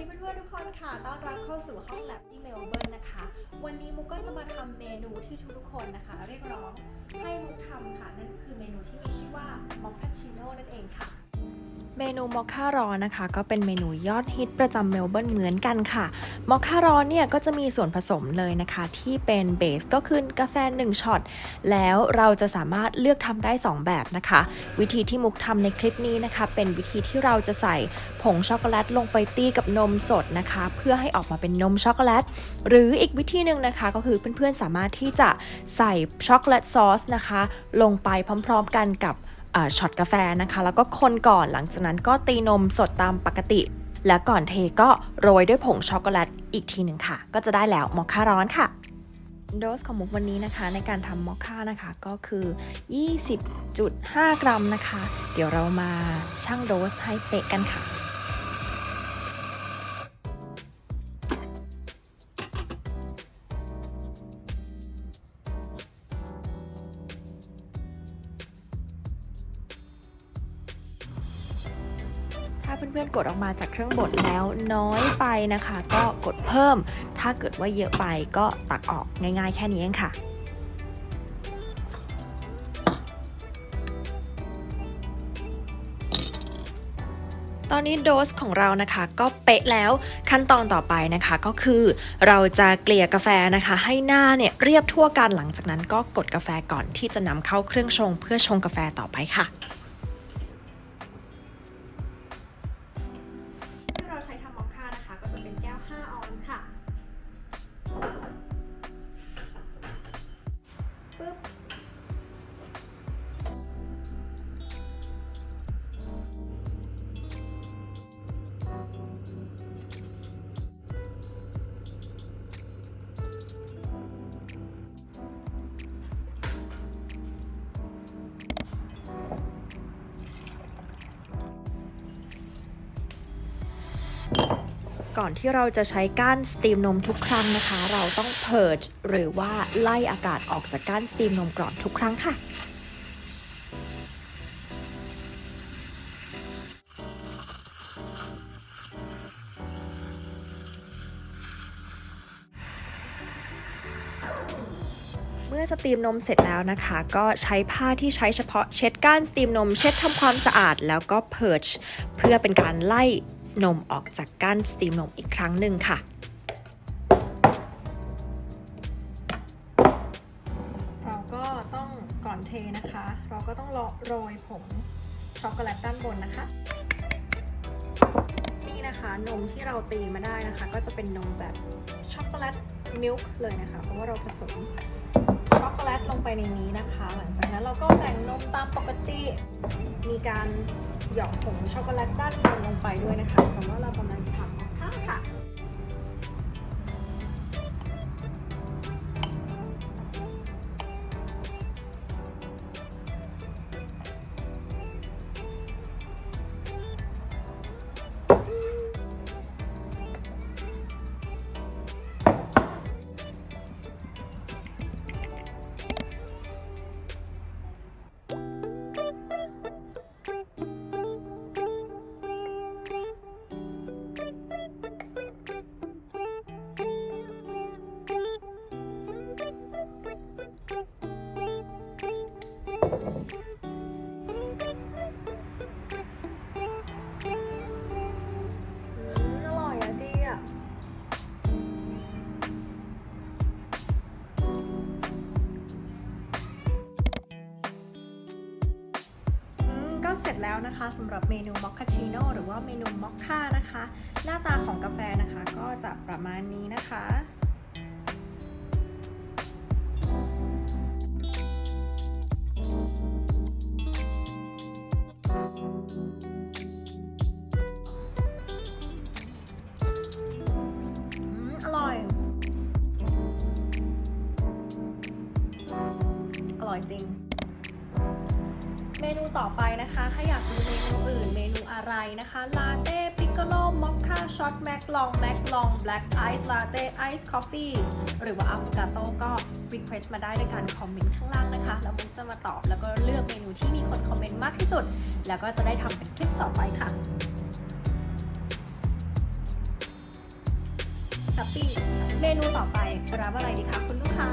ีเพื่อนๆทุกคนค่ะ ต้อนรับเข้าสู่ห้องแลบที่เมลเบิร์นนะคะ วันนี้มุกก็จะมาทำเมนูที่ทุกๆคนนะคะ เรียกร้องให้มุกทำค่ะ นั่นคือเมนูที่มีชื่อว่ามอคคาชิโน่นั่นเองค่ะ เมนูมอคค่ารอนนะคะ ก็เป็นเมนูยอดฮิตประจำเมลเบิร์นเหมือนกันค่ะมอคค่ารอนเนี่ยก็จะมีส่วนผสมเลยนะคะ ที่เป็นเบสก็คือกาแฟ1ช็อตแล้วเราจะสามารถเลือกทำได้ 2 แบบนะคะ วิธีที่มุกทำในคลิปนี้นะคะ เป็นวิธีที่เราจะใส่ผงช็อกโกแลตลงไปตีกับนมสดนะคะ เพื่อให้ออกมาเป็นนมช็อกโกแลตหรืออีกวิธีหนึ่งนะคะ ก็คือเพื่อนๆสามารถที่จะใส่ช็อกโกแลตซอสนะคะ ลงไปพร้อม ๆ กันกับ ช็อตกาแฟนะคะ แล้วก็คนก่อนหลังจากนั้นก็ตีนมสดตามปกติ และก่อนเทก็โรยด้วยผงช็อกโกแลตอีกทีหนึ่งค่ะ ก็จะได้แล้วมอคค่าร้อนค่ะโดสของมุกวันนี้นะคะ ในการทำมอคค่านะคะก็คือ 20.5 กรัมนะคะ เดี๋ยวเรามาชั่งโดสให้เป๊ะกันค่ะ เพื่อนๆกดออกมาจากเครื่องบดแล้วน้อยไปนะคะ ก็กดเพิ่ม ถ้าเกิดว่าเยอะไปก็ตักออกง่ายๆ แค่นี้เองค่ะตอนนี้โดสของเรานะคะก็เป๊ะแล้วขั้นตอนต่อไปนะคะก็คือเราจะเกลี่ยกาแฟนะคะ ให้หน้าเนี่ยเรียบทั่วกันหลังจากนั้นก็กดกาแฟก่อนที่จะนำเข้าเครื่องชงเพื่อชงกาแฟต่อไปค่ะ ก่อนที่เราจะใช้ก้านสตีมนมทุกครั้งนะคะ เราต้องเพิร์จหรือว่าไล่อากาศออกจากก้านสตีมนมก่อนทุกครั้งค่ะ เมื่อสตีมนมเสร็จแล้วนะคะ ก็ใช้ผ้าที่ใช้เฉพาะเช็ดก้านสตีมนม เช็ดทำความสะอาดแล้วก็เพิร์ชเพื่อเป็นการไล่ นมออกจากก้านสตรีมนมอีกครั้งหนึ่งค่ะเราก็ต้องก่อนเทนะคะ เราก็ต้องโรยผงช็อกโกแลตด้านบนนะคะ นี่นะคะนมที่เราตีมาได้นะคะ ก็จะเป็นนมแบบช็อกโกแลตมิลค์เลยนะคะ เพราะว่าเราผสมช็อกโกแลตลงไปในนี้นะคะ หลังจากนั้นเราก็แบ่งนมตามปกติ มีการ หยอกผงช็อกโกแลตด้านบนลงไปด้วยนะคะเพราะว่าเราประ จแล้วนะคะสำหรับเมนูมอคคาชิโน่หรือว่าเมนูมอคค่านะคะ หน้าตาของกาแฟนะคะก็จะประมาณนี้นะคะอืมอร่อยอร่อยจริง เมนูต่อไปนะคะถ้าอยากดูเมนูอื่นเมนูอะไรนะคะลาเต้ปิกโกโลมอคค่าช็อตแม็กลองแม็กลองแบล็กไอซ์ลาเต้ไอซ์คอฟฟี่หรือว่าอัฟกาโต้ก็รีเควสต์มาได้ด้วยการคอมเมนต์ข้างล่างนะคะ แล้วมุกจะมาตอบแล้วก็เลือกเมนูที่มีคนคอมเมนต์มากที่สุด แล้วก็จะได้ทำเป็นคลิปต่อไปค่ะแฮปปี้เมนูต่อไปรับอะไรดีคะคุณลูกค้า